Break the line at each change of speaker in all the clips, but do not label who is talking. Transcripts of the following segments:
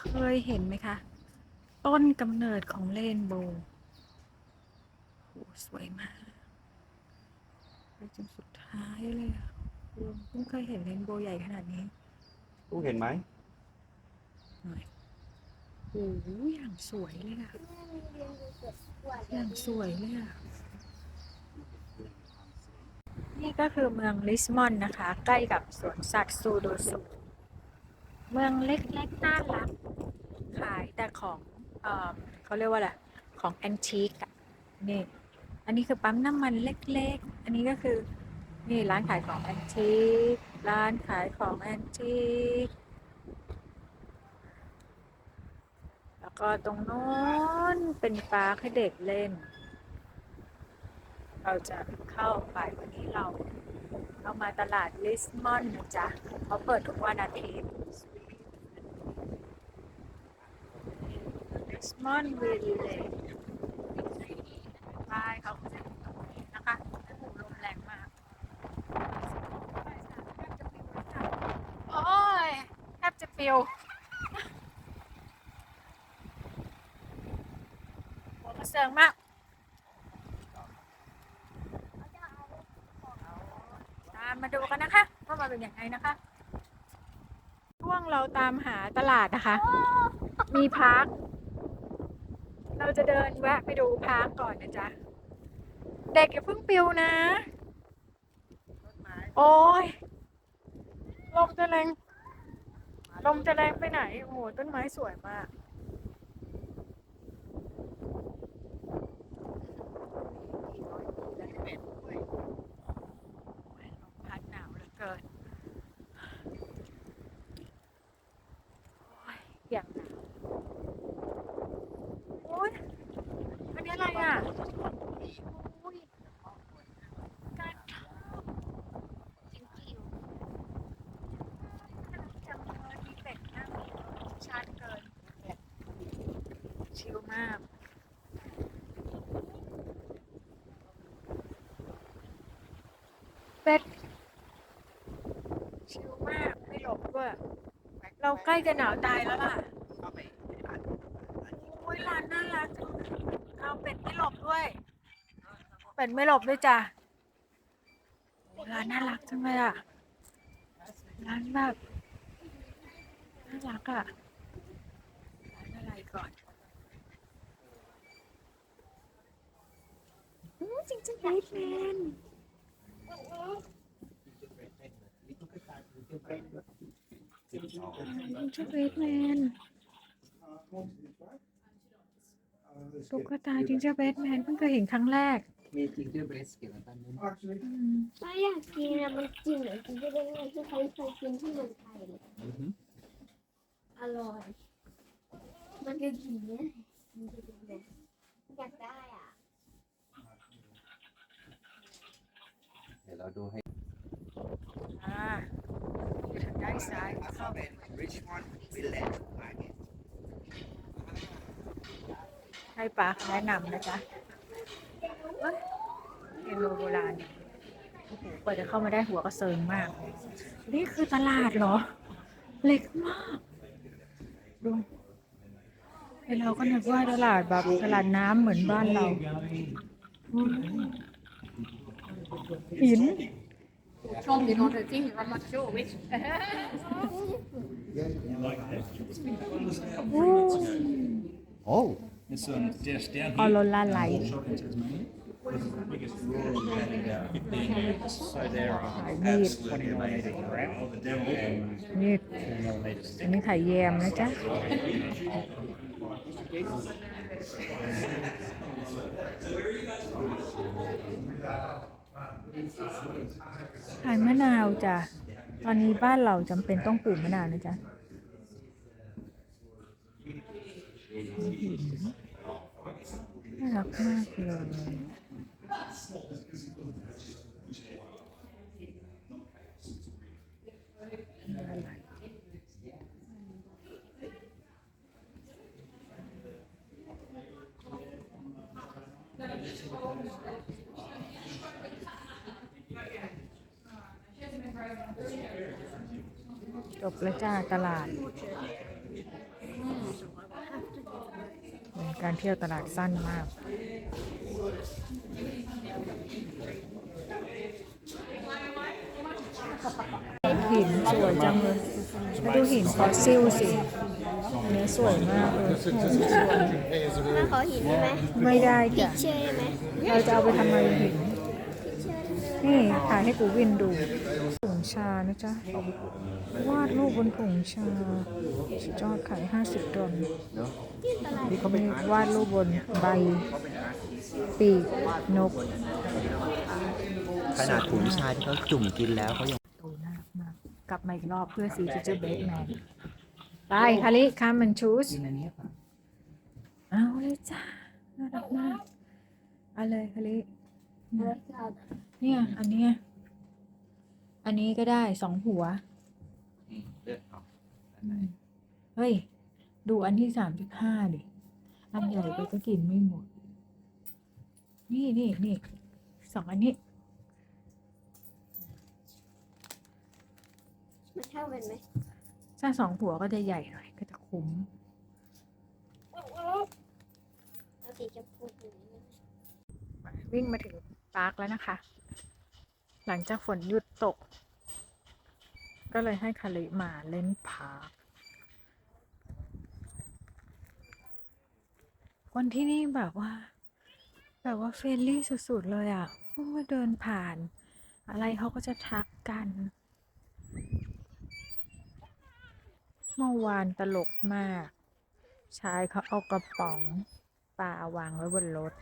เคยเห็นไหมคะ ต้นกำเนิดของเรนโบว์โหสวยมากไปจนสุดท้ายเลยอะเพิ่งเคยเห็นเรนโบว์ใหญ่ขนาดนี้
ลูกเห็นไหม
หน่อยโอ้โหอย่างสวยเลยอะอย่างสวยเลยอะนี่ก็คือเมืองลิสมอนนะคะ ใกล้กับสวนสัตว์ซูโดสุเมืองเล็กๆน่ารักขาย แต่ของเออเขาเรียกว่าอะไรของแอนทิกนี่อันนี้คือปั๊มน้ำมันเล็กๆ อันนี้ก็คือนี่ร้านขายของแอนทิกร้านขายของแอนทิกแล้วก็ตรงโน้นเป็นปาร์คให้เด็กเล่น เราจะเข้าไปวันนี้เราเรามาตลาดลิสมอนนะจ๊ะเขาเปิดทุกวันอาทิตย์ ลิสมอนวิลเลจป้ายเขาก็จะอยู่ตรงนี้นะคะโอ้โหลมแรงมาก โอ้ยแทบจะปิวหัวกระเซิงมากตามมาดูกันนะคะว่ามันเป็นยังไงนะคะช่วงเราตามหาตลาดนะคะ มีพาร์ค เราจะเดินแวะไปดูพาร์คก่อนนะจ๊ะ เด็กอย่าเพิ่งปิวนะ โอ้ย ลมจะแรง ลมจะแรงไปไหน โอ้โห ต้นไม้สวยมาก พัดหนาวเหลือเกินโอ้ยอย่างหนาวโอ้ยอันนี้อะไรอะโอ้ยการทอดจริงๆจังเลยมีเป็ดนั่งชัดเกิน ชิลมาก เป็ด ชิลมาก ไม่หลบด้ วยเราใกล้จะหนาวตายแล้วล่ะโอ้ยร้านน่ารักจังเอาเป็ดไม่หลบด้วย เป็ดไม่หลบด้วยจ้ะร้านน่ารักจังเลยอะ ร้านแบบน่ารักอะ ร้านอะไรก่อนอืมจริงจังไบแมน จิงเจอร์เบดแมนตุ๊กตาจิงเจอร์เบดแมนเพิ่งเคยเห็นครั้งแรก
มีจิงเจอร์เบรสเกี่ยวกับตันนู้น
อืม
ไม่อยากกินอะมันจริงเหมือนกินที่เป็นไงที่เขาเคยกินที่เมืองไทยเลยอร่อย มันจะกินเนี่ยมันจะกินเลยอยากได้อะ
เดี๋ยวเราดูให้
อ่าอยู่ ทางด้านซ้ายเข้าไป
Richmond Village Market
ให้ปลาแนะนำนะจ๊ะเอ้ยนโรโบราณโอ้โหกว่าจะเข้ามาได้หัวกระเซิงมาก นี่คือตลาดเหรอ เล็กมาก ดูเราก็นึกว่าตลาดแบบตลาดน้ำเหมือนบ้านเราอิน
Tom, you know the thing, I'm not sure which.
อู้
Oh
This one just down
ออ
here.
โรล่าไลท์
Shopping Tasmania. So they're
ขายมีด
20 millimetre wrap
มีด
millimetres
อันนี้ขายแยมนะจ๊ะ ขายมะนาวจ้ะ ตอนนี้บ้านเราจำเป็นต้องปลูกมะนาวนะจ๊ะน่ารักมากเลยอะไร จบแล้วจ้าตลาด การเที่ยวตลาดสั้นมาก หินสวยจังเลยแล้วดูหินฟอสซิลสิ เนื้อสวยมากเลย
มาขอหินได้ไหม
ไม่ได้
พิ
จ้ะ
กเชอร์ได้ไหม
เราจะเอาไปทำอะไรหิน
พิกเชอร์ได้ไหม
นี่ถ่ายให้กูวินดูถุงชานะจ๊ะ วาดรูปบนถุงชาสุดยอดขาย50ดอล
ที่ตลาด
มีวาดรูปบนใบ ปีกนก
ขนาดถุงชาที่เขาจุ่มกินแล้วเขายัง
โตน่ารักมากกลับมาอีกรอบเพื่อซีจะเจอเบสแมน ไปคาริคัมมันชูส
กินอันนี้ป่ะ
เอาเลยจ้าน่ารักมากเอาเลยคาริเนี่ยอันเนี้ยอันนี้ก็ได้สองหัว
อืมเลือกเอาอันไหน
เฮ้ย ดูอันที่สามสิบห้าดิ อันใหญ่ไปก็กินไม่หมด นี่นี่นี่สองอันนี้
มันเท่ากันไหม
ถ้าสองหัวก็จะใหญ่หน่อยก็จะคุ้ม
เอาสีชมพูหนึ่ง
วิ่งมาถึงปาร์คแล้วนะคะ หลังจากฝนหยุดตก ก็เลยให้คาริมาเล่นพาร์คคนที่นี่แบบว่า แบบว่าเฟรนลี่สุดๆเลยอะเพิ่งมาเดินผ่าน อะไรเขาก็จะทักกัน เมื่อวานตลกมาก ชายเขาเอากระป๋องปลาวางไว้บนรถ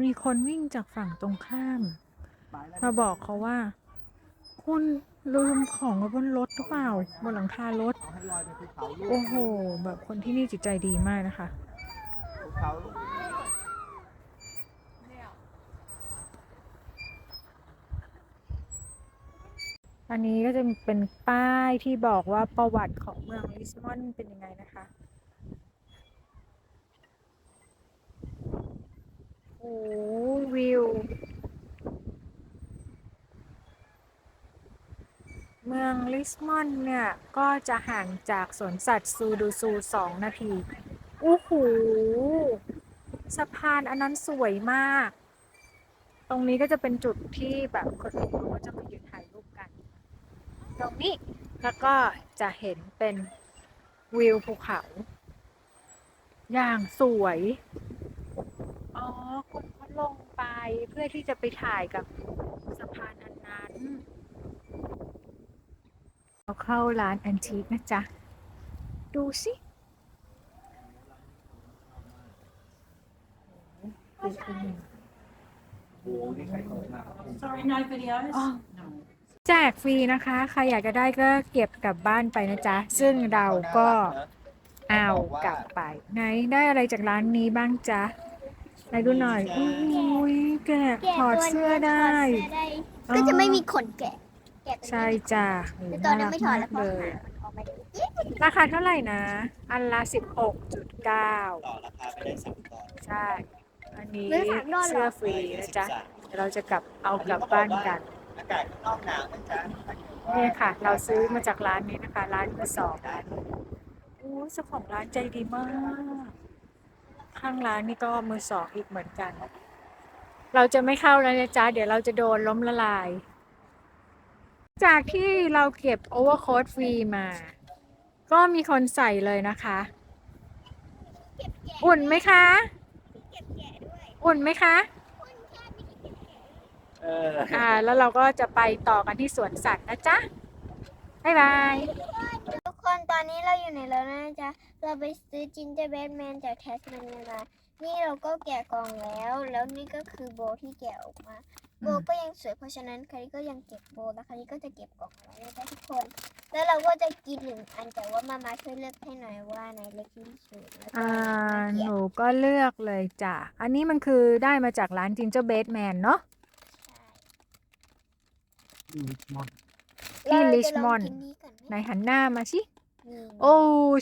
มีคนวิ่งจากฝั่งตรงข้าม มาบอกเขาว่า คุณลืมของไว้บนรถหรือเปล่า บนหลังคารถ โอ้โห แบบคนที่นี่จิตใจดีมากนะคะ อันนี้ก็จะเป็นป้ายที่บอกว่าประวัติของเมืองลิสบอนเป็นยังไงนะคะโอ้วิว เมืองลิสบอนเนี่ย ก็จะห่างจากสวนสัตว์ซูดูซูสองนาทีโอ้โหสะพานอันนั้นสวยมาก ตรงนี้ก็จะเป็นจุดที่แบบคนอื่นเขาก็จะมายืนถ่าย ตรงนี้ แล้วก็จะเห็นเป็นวิวภูเขา อย่างสวย อ๋อคนเขาลงไปเพื่อที่จะไปถ่ายกับสะพานอันนั้นเราเข้าร้านแอนทีคนะจ๊ะ ดูสิโอ้โหดูขึ้นมา
Sorry, no videos.
อ๋อ แจกฟรีนะคะ ใครอยากจะได้ก็เก็บกลับบ้านไปนะจ๊ะ ซึ่งเราก็เอากลับไป ไหนได้อะไรจากร้านนี้บ้างจ๊ะไหนดูหน่อยอุ้ยแกะ
แกะ
ถอด
ตัว
เสื้อ
นี้
ได้
ถอดเสื้อได้ ก็จะไม่มีขนแกะแกะตัวนี้
ใช่จ้ะโอ้
แต่
โห
ตอน
น่า
นี้
รัก
ไม่ถอ
มา
ดแล้ว
ก
เพราะ
เล
หายมันออกมาได้
ราคาเท่าไหร่นะ อันละสิบหกจุดเก้า
ต่อราคาไปได้สามดอล
ใช่ อันนี้
ไม่สามดอลเหรอ
เสื้อฟรีนะจ๊ะเดี๋ยวเราจะกลับเอากลับบ้านกัน
อากาศข้างนอกหนาวนะจ๊ะ
นี่ค่ะ เราซื้อมาจากร้านนี้นะคะ ร้านมือสองร้านนี้โอ้เจ้าของร้านใจดีมาก ข้างร้านนี่ก็มือสองอีกเหมือนกัน เราจะไม่เข้าแล้วนะจ๊ะ เดี๋ยวเราจะโดนล้มละลาย จากที่เราเก็บโอเวอร์โค้ดฟรีมา ก็มีคนใส่เลยนะคะ อุ่นไหมคะ
เก็บแกะด้วย
อุ่นไหมคะ
เออ
อ่า แล้วเราก็จะไปต่อกันที่สวนสัตว์นะจ๊ะบ๊ายบาย
ทุกคนตอนนี้เราอยู่ในรถแล้วนะจ๊ะ เราไปซื้อจินเจอร์แบทแมนจากแทสเมเนียมา นี่เราก็แกะกล่องแล้ว แล้วนี่ก็คือโบที่แกะออกมา โบก็ยังสวยเพราะฉะนั้นคาริก็ยังเก็บโบแล้วคาริก็จะเก็บกล่องไว้นะจ๊ะทุกคน แล้วเราก็จะกินหนึ่งอันแต่ว่ามามาช่วยเลือกให้หน่อยว่าไหนเล็กที่สุดแล้วก็
อ่า
เขี
ห
ยว
นูก็เลือกเลยจ้ะ อันนี้มันคือได้มาจากร้านจินเจอร์เบสแมนเนาะ ที่
เราจะลอง
Richmond
กินนี้ก่อน
ไหน
ไหม
หันหน้ามาสิ
นี่
โอ้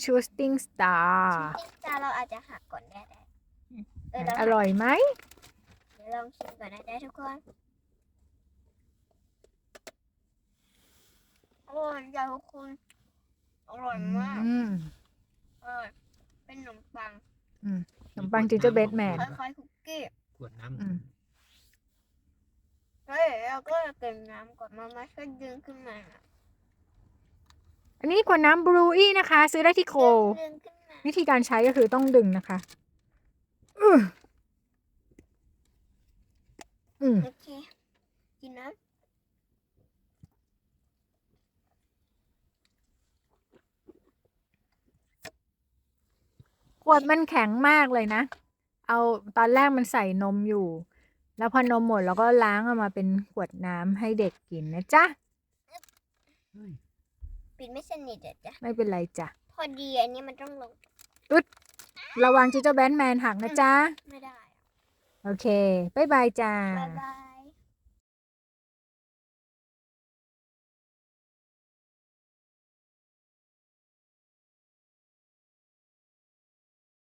ชูสติ้งสตาร์
ชิ้นจานเราอาจจะหักก่อนได้ได้เออเรา
อ
หัก
ร่อยไหม
เดี๋ยวลองชิมก่อนนะจ๊ะทุกคนอร่อยจ้ะทุกคนอร่อยมาก
อืม
อร่อยเป็นขนมปัง
ขนมปังจิงเจอร์เบดแมน
คล้ายๆคุกกี้
ขวดน้
อืม
เฮ้ยเราก็จะเติมน้ำก่อนมามาช่วยดึงขึ้นมา
อันนี้ขวดน้ำบลูอี้นะคะ ซื้อได้ที่โค
ดึงขึ้นมา
วิธีการใช้ก็คือต้องดึงนะคะ อืออืม
โอเคกินน้
ขวดมันแข็งมากเลยนะ เอาตอนแรกมันใส่นมอยู่ แล้วพอนมหมดเราก็ล้างเอามาเป็นขวดน้ำให้เด็กกินนะจ๊ะำ
ปิดไม่สนิทอะจ้ะ
ไม่เป็นไรจ้ะ
พอดีอันนี้มันต้องลง
ระวังจิเจ้าแบนแมนหักนะจ๊ะ
ไม่ได้
โอเค บ๊ายบายจ้า
บ๊ายบาย